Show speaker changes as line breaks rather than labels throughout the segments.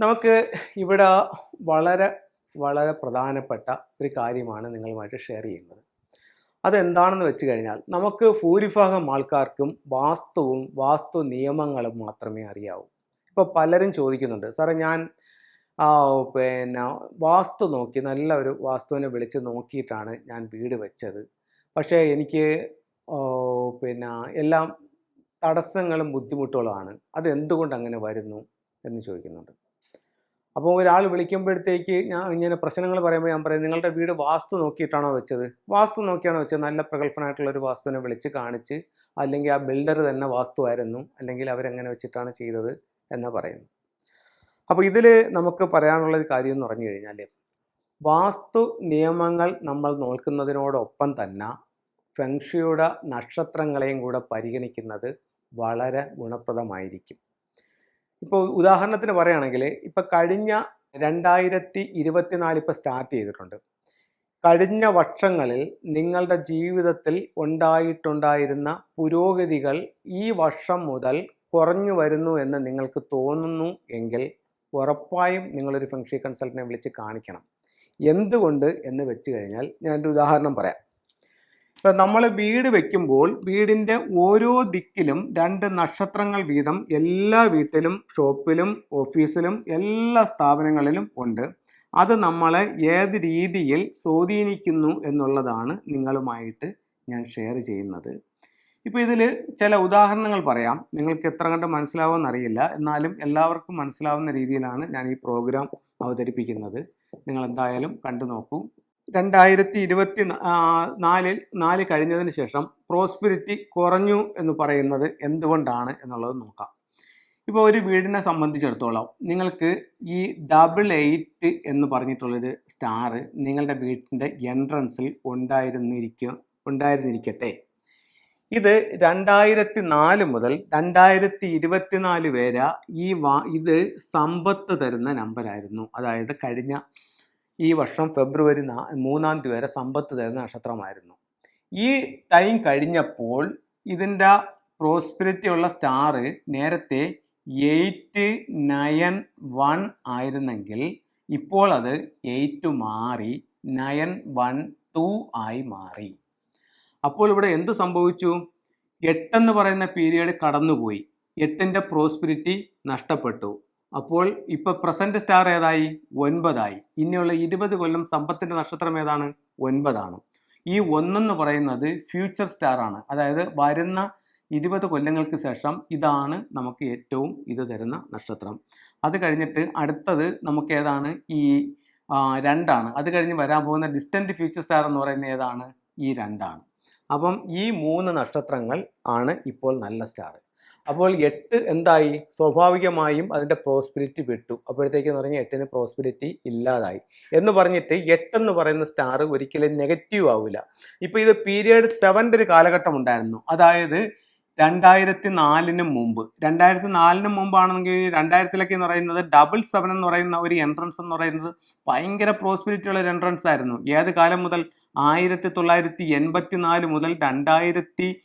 നമുക്ക് ഇവിടെ വളരെ വളരെ പ്രധാനപ്പെട്ട ഒരു കാര്യമാണ് നിങ്ങളുമായിട്ട് ഷെയർ ചെയ്യുന്നത്. അതെന്താണെന്ന് വെച്ച് കഴിഞ്ഞാൽ നമുക്ക് ഭൂരിഭാഗം ആൾക്കാർക്കും വാസ്തുവും വാസ്തു നിയമങ്ങളും മാത്രമേ അറിയാവൂ. ഇപ്പോൾ പലരും ചോദിക്കുന്നുണ്ട് സാറേ ഞാൻ പിന്നെ വാസ്തു നോക്കി നല്ല ഒരു വാസ്തുവിനെ വിളിച്ച് നോക്കിയിട്ടാണ് ഞാൻ വീട് വെച്ചത്. പക്ഷേ എനിക്ക് പിന്നെ എല്ലാം തടസ്സങ്ങളും ബുദ്ധിമുട്ടുകളുമാണ്. അത് എന്തുകൊണ്ട് അങ്ങനെ വരുന്നു? എന്ന് ചോദിക്കുന്നുണ്ട്. അപ്പോൾ ഒരാൾ വിളിക്കുമ്പോഴത്തേക്ക് ഞാൻ ഇങ്ങനെ പ്രശ്നങ്ങൾ പറയുമ്പോൾ ഞാൻ പറയും നിങ്ങളുടെ വീട് വാസ്തു നോക്കിയിട്ടാണോ വെച്ചത്? വാസ്തു നോക്കിയാണോ വെച്ചത്? നല്ല പ്രഗത്ഭനായിട്ടുള്ള ഒരു വാസ്തുവിനെ വിളിച്ച് കാണിച്ച് അല്ലെങ്കിൽ ആ ബിൽഡർ തന്നെ വാസ്തുവായിരുന്നു അല്ലെങ്കിൽ അവരെങ്ങനെ വെച്ചിട്ടാണ് ചെയ്തത് എന്ന് പറയുന്നു അപ്പോൾ ഇതിൽ നമുക്ക് പറയാനുള്ള ഒരു കാര്യം എന്ന് പറഞ്ഞു കഴിഞ്ഞാൽ വാസ്തു നിയമങ്ങൾ നമ്മൾ നോക്കുന്നതിനോടൊപ്പം തന്നെ ഫെങ്ഷിയുടെ നക്ഷത്രങ്ങളെയും കൂടെ പരിഗണിക്കുന്നത് വളരെ ഗുണപ്രദമായിരിക്കും. ഇപ്പോൾ ഉദാഹരണത്തിന് പറയുകയാണെങ്കിൽ ഇപ്പോൾ കഴിഞ്ഞ രണ്ടായിരത്തി ഇരുപത്തിനാല് ഇപ്പോൾ സ്റ്റാർട്ട് ചെയ്തിട്ടുണ്ട്. കഴിഞ്ഞ വർഷങ്ങളിൽ നിങ്ങളുടെ ജീവിതത്തിൽ ഉണ്ടായിട്ടുണ്ടായിരുന്ന പുരോഗതികൾ ഈ വർഷം മുതൽ കുറഞ്ഞു വരുന്നു എന്ന് നിങ്ങൾക്ക് തോന്നുന്നു എങ്കിൽ ഉറപ്പായും നിങ്ങളൊരു ഫെങ്ഷി കൺസൾട്ടനെ വിളിച്ച് കാണിക്കണം. എന്തുകൊണ്ട് എന്ന് വെച്ച് കഴിഞ്ഞാൽ ഞാനൊരു ഉദാഹരണം പറയാം. ഇപ്പം നമ്മൾ വീട് വെക്കുമ്പോൾ വീടിന്റെ ഓരോ ദിക്കിലും രണ്ട് നക്ഷത്രങ്ങൾ വീതം എല്ലാ വീട്ടിലും ഷോപ്പിലും ഓഫീസിലും എല്ലാ സ്ഥാപനങ്ങളിലും ഉണ്ട്. അത് നമ്മളെ ഏത് രീതിയിൽ സ്വാധീനിക്കുന്നു എന്നുള്ളതാണ് നിങ്ങളുമായിട്ട് ഞാൻ ഷെയർ ചെയ്യുന്നത്. ഇപ്പോൾ ഇതിൽ ചില ഉദാഹരണങ്ങൾ പറയാം. നിങ്ങൾക്ക് എത്ര കണ്ട് മനസ്സിലാവുമെന്ന് അറിയില്ല. എന്നാലും എല്ലാവർക്കും മനസ്സിലാവുന്ന രീതിയിലാണ് ഞാൻ ഈ പ്രോഗ്രാം അവതരിപ്പിക്കുന്നത്. നിങ്ങൾ എന്തായാലും കണ്ടു നോക്കൂ. രണ്ടായിരത്തി ഇരുപത്തി നാലിൽ നാല് കഴിഞ്ഞതിന് ശേഷം പ്രോസ്പിരിറ്റി കുറഞ്ഞു എന്ന് പറയുന്നത് എന്തുകൊണ്ടാണ് എന്നുള്ളത് നോക്കാം. ഇപ്പോൾ ഒരു വീടിനെ സംബന്ധിച്ചിടത്തോളം നിങ്ങൾക്ക് ഈ ഡബിൾ എയ്റ്റ് എന്ന് പറഞ്ഞിട്ടുള്ളൊരു സ്റ്റാർ നിങ്ങളുടെ വീട്ടിന്റെ എൻട്രൻസിൽ ഉണ്ടായിരുന്നിരിക്കും ഉണ്ടായിരുന്നിരിക്കട്ടെ. ഇത് രണ്ടായിരത്തി നാല് മുതൽ രണ്ടായിരത്തി ഇരുപത്തിനാല് വരെ ഈ വാ ഇത് സമ്പത്ത് തരുന്ന നമ്പറായിരുന്നു അതായത് കഴിഞ്ഞ ഈ വർഷം ഫെബ്രുവരി നാ മൂന്നാം തീയതി വരെ സമ്പത്ത് തരുന്ന നക്ഷത്രമായിരുന്നു. ഈ ടൈം കഴിഞ്ഞപ്പോൾ ഇതിന്റെ പ്രോസ്പിരിറ്റി ഉള്ള സ്റ്റാർ നേരത്തെ എയ്റ്റ് നയൻ വൺ ആയിരുന്നെങ്കിൽ ഇപ്പോൾ അത് എയ്റ്റ് മാറി നയൻ വൺ ടു ആയി മാറി. അപ്പോൾ ഇവിടെ എന്ത് സംഭവിച്ചു? എട്ടെന്ന് പറയുന്ന പീരീഡ് കടന്നുപോയി. എട്ടിന്റെ പ്രോസ്പിരിറ്റി നഷ്ടപ്പെട്ടു. അപ്പോൾ ഇപ്പോൾ പ്രസന്റ് സ്റ്റാർ ഏതായി? ഒൻപതായി. ഇനിയുള്ള ഇരുപത് കൊല്ലം സമ്പത്തിന്റെ നക്ഷത്രം ഏതാണ്? ഒൻപതാണ്. ഈ ഒന്നെന്ന് പറയുന്നത് ഫ്യൂച്ചർ സ്റ്റാർ ആണ്. അതായത് വരുന്ന ഇരുപത് കൊല്ലങ്ങൾക്ക് ശേഷം ഇതാണ് നമുക്ക് ഏറ്റവും ഇത് തരുന്ന നക്ഷത്രം. അത് കഴിഞ്ഞിട്ട് അടുത്തത് നമുക്ക് ഏതാണ്? ഈ രണ്ടാണ്. അത് കഴിഞ്ഞ് വരാൻ പോകുന്ന ഡിസ്റ്റന്റ് ഫ്യൂച്ചർ സ്റ്റാർ എന്ന് പറയുന്ന ഏതാണ്? ഈ രണ്ടാണ്. അപ്പം ഈ മൂന്ന് നക്ഷത്രങ്ങൾ ആണ് ഇപ്പോൾ നല്ല സ്റ്റാർ അപ്പോൾ എട്ട് എന്തായി? സ്വാഭാവികമായും അതിന്റെ പ്രോസ്പിരിറ്റി വിട്ടു. അപ്പോഴത്തേക്ക് എന്ന് പറഞ്ഞാൽ എട്ടിന് പ്രോസ്പിരിറ്റി ഇല്ലാതായി. എന്ന് പറഞ്ഞിട്ട് എട്ടെന്ന് പറയുന്ന സ്റ്റാർ ഒരിക്കലും നെഗറ്റീവ് ആവില്ല ഇപ്പോൾ ഇത് പീരിയഡ് സെവന്റെ ഒരു കാലഘട്ടം ഉണ്ടായിരുന്നു. അതായത് രണ്ടായിരത്തി നാലിന് മുമ്പ്. രണ്ടായിരത്തി നാലിന് മുമ്പാണെങ്കിൽ രണ്ടായിരത്തിലൊക്കെ എന്ന് പറയുന്നത് ഡബിൾ സെവൻ എന്ന് പറയുന്ന ഒരു എൻട്രൻസ് എന്ന് പറയുന്നത് ഭയങ്കര പ്രോസ്പിരിറ്റി ഉള്ള ഒരു എൻട്രൻസ് ആയിരുന്നു. ഏത് കാലം മുതൽ? ആയിരത്തി തൊള്ളായിരത്തി എൺപത്തി നാല് മുതൽ രണ്ടായിരത്തി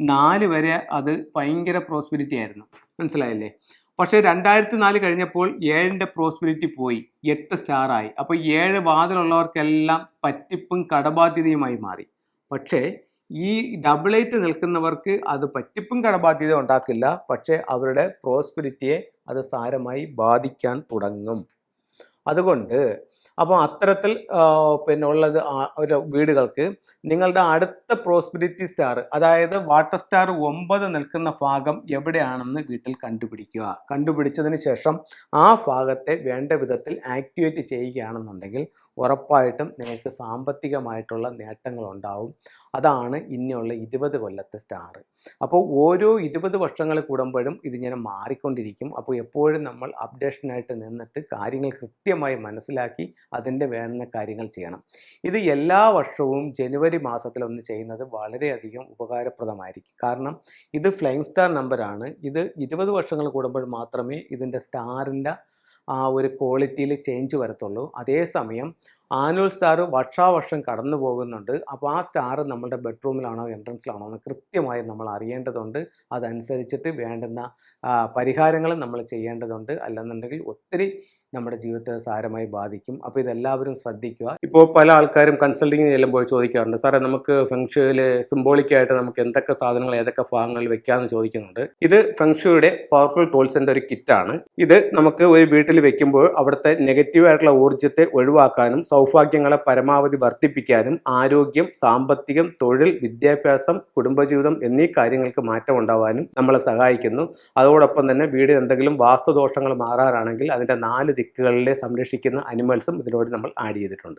നാല് വരെ അത് ഭയങ്കര പ്രോസ്പിരിറ്റി ആയിരുന്നു. മനസ്സിലായല്ലേ? പക്ഷേ രണ്ടായിരത്തി നാല് കഴിഞ്ഞപ്പോൾ ഏഴിന്റെ പ്രോസ്പിരിറ്റി പോയി. എട്ട് സ്റ്റാറായി അപ്പോൾ ഏഴ് വാതിലുള്ളവർക്കെല്ലാം പറ്റിപ്പും കടബാധ്യതയുമായി മാറി. പക്ഷേ ഈ ഡബിൾ എയ്റ്റ് നിൽക്കുന്നവർക്ക് അത് പറ്റിപ്പും കടബാധ്യത ഉണ്ടാക്കില്ല. പക്ഷേ അവരുടെ പ്രോസ്പിരിറ്റിയെ അത് സാരമായി ബാധിക്കാൻ തുടങ്ങും. അതുകൊണ്ട് അപ്പോൾ അത്തരത്തിൽ പിന്നെ ഉള്ളത് ഒരു വീടുകൾക്ക് നിങ്ങളുടെ അടുത്ത പ്രോസ്പിരിറ്റി സ്റ്റാർ അതായത് വാട്ടർ സ്റ്റാർ ഒമ്പത് നിൽക്കുന്ന ഭാഗം എവിടെയാണെന്ന് വീട്ടിൽ കണ്ടുപിടിക്കുക. കണ്ടുപിടിച്ചതിന് ശേഷം ആ ഭാഗത്തെ വേണ്ട വിധത്തിൽ ആക്ടിവേറ്റ് ചെയ്യുകയാണെന്നുണ്ടെങ്കിൽ ഉറപ്പായിട്ടും നിങ്ങൾക്ക് സാമ്പത്തികമായിട്ടുള്ള നേട്ടങ്ങൾ ഉണ്ടാവും അതാണ് ഇന്നുള്ള ഇരുപത് കൊല്ലത്തെ സ്റ്റാർ അപ്പോൾ ഓരോ ഇരുപത് വർഷങ്ങൾ കൂടുമ്പോഴും ഇതിങ്ങനെ മാറിക്കൊണ്ടിരിക്കും. അപ്പോൾ എപ്പോഴും നമ്മൾ അപ്ഡേഷനായിട്ട് നിന്നിട്ട് കാര്യങ്ങൾ കൃത്യമായി മനസ്സിലാക്കി അതിന്റെ വേണ്ടുന്ന കാര്യങ്ങൾ ചെയ്യണം. ഇത് എല്ലാ വർഷവും ജനുവരി മാസത്തിലൊന്ന് ചെയ്യുന്നത് വളരെയധികം ഉപകാരപ്രദമായിരിക്കും. കാരണം ഇത് ഫ്ലൈങ് സ്റ്റാർ നമ്പറാണ് ഇത് ഇരുപത് വർഷങ്ങൾ കൂടുമ്പോൾ മാത്രമേ ഇതിന്റെ സ്റ്റാറിന്റെ ആ ഒരു ക്വാളിറ്റിയിൽ ചേഞ്ച് വരത്തുള്ളൂ. അതേസമയം ആനുവൽ സ്റ്റാർ വർഷാവർഷം കടന്നു പോകുന്നുണ്ട് അപ്പോൾ ആ സ്റ്റാർ നമ്മുടെ ബെഡ്റൂമിലാണോ എൻട്രൻസിലാണോ എന്ന് കൃത്യമായി നമ്മൾ അറിയേണ്ടതുണ്ട്. അതനുസരിച്ചിട്ട് വേണ്ടുന്ന പരിഹാരങ്ങൾ നമ്മൾ ചെയ്യേണ്ടതുണ്ട്. അല്ലെന്നുണ്ടെങ്കിൽ ഒത്തിരി നമ്മുടെ ജീവിതത്തെ സാരമായി ബാധിക്കും. അപ്പോൾ ഇതെല്ലാവരും ശ്രദ്ധിക്കുക. ഇപ്പോൾ പല ആൾക്കാരും കൺസൾട്ടിങ്ങിന് ചെല്ലുമ്പോൾ ചോദിക്കാറുണ്ട് സാറേ നമുക്ക് ഫെങ്ഷുവിൽ സിംബോളിക്കായിട്ട് നമുക്ക് എന്തൊക്കെ സാധനങ്ങൾ ഏതൊക്കെ ഭാഗങ്ങളിൽ വെക്കാമെന്ന് ചോദിക്കുന്നുണ്ട്. ഇത് ഫെങ്ഷുയുടെ പവർഫുൾ ടൂൾസിന്റെ ഒരു കിറ്റാണ്. ഇത് നമുക്ക് ഒരു വീട്ടിൽ വെക്കുമ്പോൾ അവിടുത്തെ നെഗറ്റീവായിട്ടുള്ള ഊർജത്തെ ഒഴിവാക്കാനും സൗഭാഗ്യങ്ങളെ പരമാവധി വർദ്ധിപ്പിക്കാനും ആരോഗ്യം സാമ്പത്തികം തൊഴിൽ വിദ്യാഭ്യാസം കുടുംബജീവിതം എന്നീ കാര്യങ്ങൾക്ക് മാറ്റം ഉണ്ടാവാനും നമ്മളെ സഹായിക്കുന്നു. അതോടൊപ്പം തന്നെ വീടിന് എന്തെങ്കിലും വാസ്തുദോഷങ്ങൾ മാറാറാണെങ്കിൽ അതിന്റെ നാല് ദിക്കുകളിലെ സംരക്ഷിക്കുന്ന അനിമൽസും ഇതിനോട് നമ്മൾ ആഡ് ചെയ്തിട്ടുണ്ട്.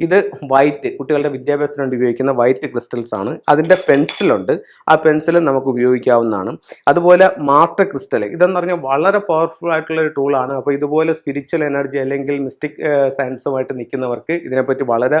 ഇത് വൈറ്റ് കുട്ടികളുടെ വിദ്യാഭ്യാസത്തിന് വേണ്ടി ഉപയോഗിക്കുന്ന വൈറ്റ് ക്രിസ്റ്റൽസ് ആണ്. അതിന്റെ പെൻസിലുണ്ട് ആ പെൻസിൽ നമുക്ക് ഉപയോഗിക്കാവുന്നതാണ്. അതുപോലെ മാസ്റ്റർ ക്രിസ്റ്റൽ ഇതെന്ന് പറഞ്ഞാൽ വളരെ പവർഫുൾ ആയിട്ടുള്ള ഒരു ടൂളാണ് അപ്പോൾ ഇതുപോലെ സ്പിരിച്വൽ എനർജി അല്ലെങ്കിൽ മിസ്റ്റിക് സയൻസുമായിട്ട് നിൽക്കുന്നവർക്ക് ഇതിനെപ്പറ്റി വളരെ